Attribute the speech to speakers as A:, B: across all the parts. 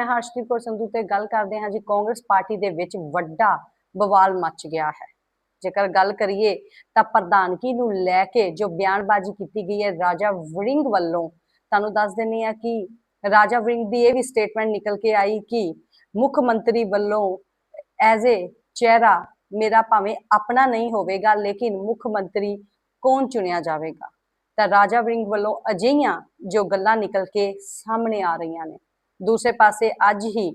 A: ਮੈਂ ਹਰਸ਼ਦੀਪ ਕੌਰ ਸੰਧੂ ਤੇ ਗੱਲ ਕਰਦੇ ਹਾਂ ਜੀ, ਕਾਂਗਰਸ ਪਾਰਟੀ ਦੇ ਵਿੱਚ ਵੱਡਾ ਬਵਾਲ ਮਚ ਗਿਆ ਹੈ। ਜੇਕਰ ਗੱਲ ਕਰੀਏ ਤਾਂ ਪ੍ਰਧਾਨਗੀ ਨੂੰ ਲੈ ਕੇ ਜੋ ਬਿਆਨਬਾਜ਼ੀ ਕੀਤੀ ਗਈ ਹੈ, ਰਾਜਾ ਵੜਿੰਗ ਵੱਲੋਂ, ਤੁਹਾਨੂੰ ਦੱਸ ਦਿੰਨੀ ਆ ਕਿ ਰਾਜਾ ਵੜਿੰਗ ਦੀ ਇਹ ਵੀ ਸਟੇਟਮੈਂਟ ਨਿਕਲ ਕੇ ਆਈ ਕਿ ਮੁੱਖ ਮੰਤਰੀ ਵੱਲੋਂ ਐਜ਼ ਏ ਚਿਹਰਾ ਮੇਰਾ ਭਾਵੇਂ ਆਪਣਾ ਨਹੀਂ ਹੋਵੇਗਾ, ਲੇਕਿਨ ਮੁੱਖ ਮੰਤਰੀ ਕੌਣ ਚੁਣਿਆ ਜਾਵੇਗਾ? ਤਾਂ ਰਾਜਾ ਵਰਿੰਗ ਵੱਲੋਂ ਅਜਿਹੀਆਂ ਜੋ ਗੱਲਾਂ ਨਿਕਲ ਕੇ ਸਾਹਮਣੇ ਆ ਰਹੀਆਂ ਨੇ। ਦੂਸਰੇ ਪਾਸੇ ਅੱਜ ਹੀ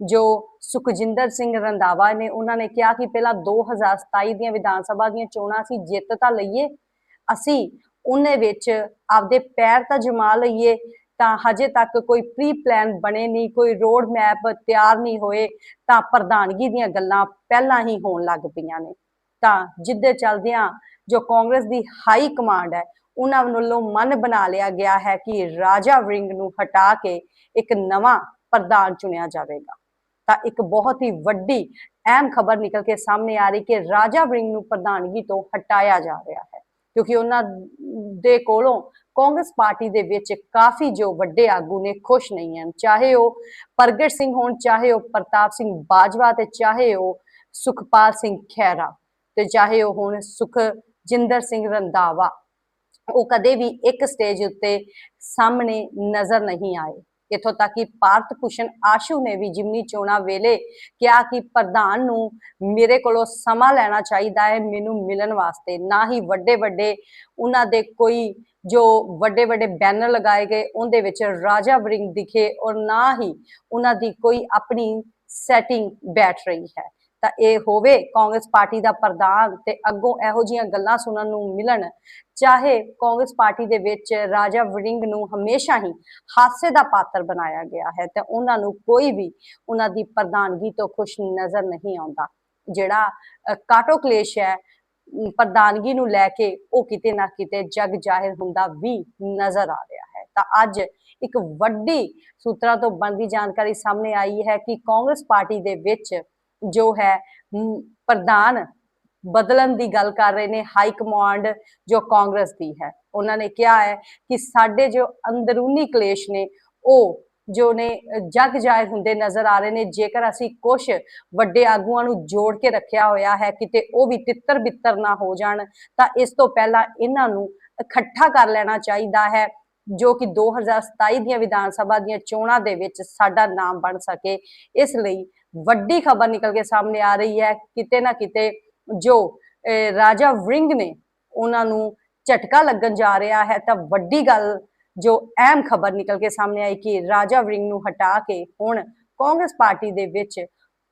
A: ਜੋ ਸੁਖਜਿੰਦਰ ਸਿੰਘ ਰੰਧਾਵਾ ਨੇ, ਉਹਨਾਂ ਨੇ ਕਿਹਾ ਕਿ ਪਹਿਲਾਂ 2027 ਦੀਆਂ ਵਿਧਾਨ ਸਭਾ ਦੀਆਂ ਚੋਣਾਂ ਅਸੀਂ ਜਿੱਤ ਤਾਂ ਲਈਏ, ਅਸੀਂ ਉਹਨੇ ਵਿੱਚ ਆਪਦੇ ਪੈਰ ਤਾਂ ਜਮਾ ਲਈਏ, ਤਾਂ ਹਜੇ ਤੱਕ ਕੋਈ ਪ੍ਰੀ ਪਲਾਨ ਬਣੇ ਨਹੀਂ, ਕੋਈ ਰੋਡ ਮੈਪ ਤਿਆਰ ਨਹੀਂ ਹੋਏ, ਤਾਂ ਪ੍ਰਧਾਨਗੀ ਦੀਆਂ ਗੱਲਾਂ ਪਹਿਲਾਂ ਹੀ ਹੋਣ ਲੱਗ ਪਈਆਂ ਨੇ। ਤਾਂ ਜਿੱਦੇ ਚੱਲਦਿਆਂ ਜੋ ਕਾਂਗਰਸ ਦੀ ਹਾਈ ਕਮਾਂਡ ਹੈ ਉਹਨਾਂ ਵੱਲੋਂ ਮਨ ਬਣਾ ਲਿਆ ਗਿਆ ਹੈ ਕਿ ਰਾਜਾ ਵਰਿੰਗ ਨੂੰ ਹਟਾ ਕੇ ਇੱਕ ਨਵਾਂ ਪ੍ਰਧਾਨ ਚੁਣਿਆ ਜਾਵੇਗਾ। ਤਾਂ ਇੱਕ ਬਹੁਤ ਹੀ ਵੱਡੀ, ਅਹਿਮ ਖਬਰ ਨਿਕਲ ਕੇ ਸਾਹਮਣੇ ਆ ਰਹੀ ਕਿ ਰਾਜਾ ਵੜਿੰਗ ਨੂੰ ਪ੍ਰਧਾਨਗੀ ਤੋਂ ਹਟਾਇਆ ਜਾ ਰਿਹਾ ਹੈ। ਕਿਉਂਕਿ ਉਹਨਾਂ ਦੇ ਕੋਲੋਂ ਕਾਂਗਰਸ ਪਾਰਟੀ ਦੇ ਵਿੱਚ ਕਾਫੀ ਜੋ ਵੱਡੇ ਆਗੂ ਨੇ, ਖੁਸ਼ ਨਹੀਂ ਹਨ। ਚਾਹੇ ਉਹ ਪ੍ਰਗਟ ਸਿੰਘ ਹੋਣ, ਚਾਹੇ ਉਹ ਪ੍ਰਤਾਪ ਸਿੰਘ ਬਾਜਵਾ ਤੇ ਚਾਹੇ ਉਹ ਸੁਖਪਾਲ ਸਿੰਘ ਖਹਿਰਾ ਤੇ ਚਾਹੇ ਉਹ ਹੁਣ ਸੁਖਜਿੰਦਰ ਸਿੰਘ ਰੰਧਾਵਾ। ਉਹ ਕਦੇ ਵੀ ਇੱਕ ਸਟੇਜ ਉੱਤੇ ਸਾਹਮਣੇ ਨਜ਼ਰ ਨਹੀਂ ਆਏ। ਇਥੋਂ ਤੱਕ ਕਿ ਭਾਰਤ ਭੂਸ਼ਣ ਆਸ਼ੂ ਨੇ ਵੀ ਜਿਮਨੀ ਚੋਣਾਂ ਵੇਲੇ ਕਿਹਾ ਕਿ ਪ੍ਰਧਾਨ ਨੂੰ ਮੇਰੇ ਕੋਲੋਂ ਸਮਾਂ ਲੈਣਾ ਚਾਹੀਦਾ ਹੈ, ਮੈਨੂੰ ਮਿਲਣ ਵਾਸਤੇ। ਨਾ ਹੀ ਵੱਡੇ ਵੱਡੇ ਉਹਨਾਂ ਦੇ ਕੋਈ ਜੋ ਵੱਡੇ ਵੱਡੇ ਬੈਨਰ ਲਗਾਏ ਗਏ, ਉਹਦੇ ਵਿੱਚ ਰਾਜਾ ਵਰਿੰਗ ਦਿਖੇ ਔਰ ਨਾ ਹੀ ਉਹਨਾਂ ਦੀ ਕੋਈ ਆਪਣੀ ਸੈਟਿੰਗ ਬੈਠ ਰਹੀ ਹੈ। ਤਾਂ ਇਹ ਹੋਵੇ ਕਾਂਗਰਸ ਪਾਰਟੀ ਦਾ ਪ੍ਰਧਾਨ ਤੇ ਅੱਗੋਂ ਇਹੋ ਜੀਆਂ ਗੱਲਾਂ ਸੁਣਨ ਨੂੰ ਮਿਲਣ, ਚਾਹੇ ਕਾਂਗਰਸ ਪਾਰਟੀ ਦੇ ਵਿੱਚ ਰਾਜਾ ਵੜਿੰਗ ਨੂੰ ਹਮੇਸ਼ਾ ਹੀ ਹਾਸੇ ਦਾ ਪਾਤਰ ਬਣਾਇਆ ਗਿਆ ਹੈ ਤੇ ਉਹਨਾਂ ਨੂੰ ਕੋਈ ਵੀ ਉਹਨਾਂ ਦੀ ਪ੍ਰਧਾਨਗੀ ਤੋਂ ਖੁਸ਼ ਨਜ਼ਰ ਨਹੀਂ ਆਉਂਦਾ। ਜਿਹੜਾ ਕਾਟੋ ਕਲੇਸ਼ ਹੈ ਪ੍ਰਧਾਨਗੀ ਨੂੰ ਲੈ ਕੇ ਉਹ ਕਿਤੇ ਨਾ ਕਿਤੇ ਜਗ ਜਾਹਿਰ ਹੁੰਦਾ ਵੀ ਨਜ਼ਰ ਆ ਰਿਹਾ ਹੈ। ਤਾਂ ਅੱਜ ਇੱਕ ਵੱਡੀ ਸੂਤਰਾਂ ਤੋਂ ਬਣਦੀ ਜਾਣਕਾਰੀ ਸਾਹਮਣੇ ਆਈ ਹੈ ਕਿ ਕਾਂਗਰਸ ਪਾਰਟੀ ਦੇ ਵਿੱਚ ਜੋ ਹੈ ਪ੍ਰਧਾਨ ਬਦਲਣ ਦੀ ਗੱਲ ਕਰ ਰਹੇ ਨੇ, ਹਾਈ ਕਮਾਂਡ ਜੋ ਕਾਂਗਰਸ ਦੀ ਹੈ। ਉਹਨਾਂ ਨੇ ਕਿਹਾ ਹੈ ਕਿ ਸਾਡੇ ਜੋ ਅੰਦਰੂਨੀ ਕਲੇਸ਼ ਨੇ, ਉਹ ਜੋ ਨੇ, ਜਗ ਜਾਹਿਰ ਹੁੰਦੇ ਨਜ਼ਰ ਆ ਰਹੇ ਨੇ। ਜੇਕਰ ਅਸੀਂ ਕੁਝ ਵੱਡੇ ਆਗੂਆਂ ਨੂੰ ਜੋੜ ਕੇ ਰੱਖਿਆ ਹੋਇਆ ਹੈ, ਕਿਤੇ ਉਹ ਵੀ ਤਿੱਤਰ ਬਿੱਤਰ ਨਾ ਹੋ ਜਾਣ, ਤਾਂ ਇਸ ਤੋਂ ਪਹਿਲਾਂ ਇਹਨਾਂ ਨੂੰ ਇਕੱਠਾ ਕਰ ਲੈਣਾ ਚਾਹੀਦਾ ਹੈ। ਜੋ ਕਿ 2027 ਦੀਆਂ ਵਿਧਾਨ ਸਭਾ ਦੀਆਂ ਚੋਣਾਂ ਦੇ ਵਿੱਚ ਸਾਡਾ ਨਾਮ ਬਣ ਸਕੇ। ਇਸ ਲਈ ਵੱਡੀ ਖਬਰ ਨਿਕਲ ਕੇ ਸਾਹਮਣੇ ਆ ਰਹੀ ਹੈ। ਕਿਤੇ ਨਾ ਕਿਤੇ ਜੋ ਰਾਜਾ ਵੜਿੰਗ ਨੇ ਉਹਨਾਂ ਨੂੰ ਝਟਕਾ ਲੱਗਣ ਜਾ ਰਿਹਾ ਹੈ, ਤਾਂ ਵੱਡੀ ਗੱਲ ਜੋ ਅਹਿਮ ਖਬਰ ਨਿਕਲ ਕੇ ਸਾਹਮਣੇ ਆਈ ਕਿ ਰਾਜਾ ਵੜਿੰਗ ਨੂੰ ਹਟਾ ਕੇ ਹੁਣ ਕਾਂਗਰਸ ਪਾਰਟੀ ਦੇ ਵਿੱਚ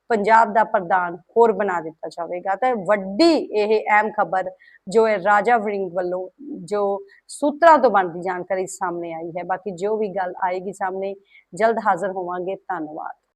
A: ਪੰਜਾਬ ਦਾ ਪ੍ਰਧਾਨ ਹੋਰ ਬਣਾ ਦਿੱਤਾ ਜਾਵੇਗਾ। ਤਾਂ ਵੱਡੀ ਇਹ ਅਹਿਮ ਖਬਰ ਜੋ ਹੈ ਰਾਜਾ ਵਰਿੰਗ ਵੱਲੋਂ ਜੋ ਸੂਤਰਾਂ ਤੋਂ ਬਣਦੀ ਜਾਣਕਾਰੀ ਸਾਹਮਣੇ ਆਈ ਹੈ। ਬਾਕੀ ਜੋ ਵੀ ਗੱਲ ਆਏਗੀ ਸਾਹਮਣੇ, ਜਲਦ ਹਾਜ਼ਰ ਹੋਵਾਂਗੇ। ਧੰਨਵਾਦ।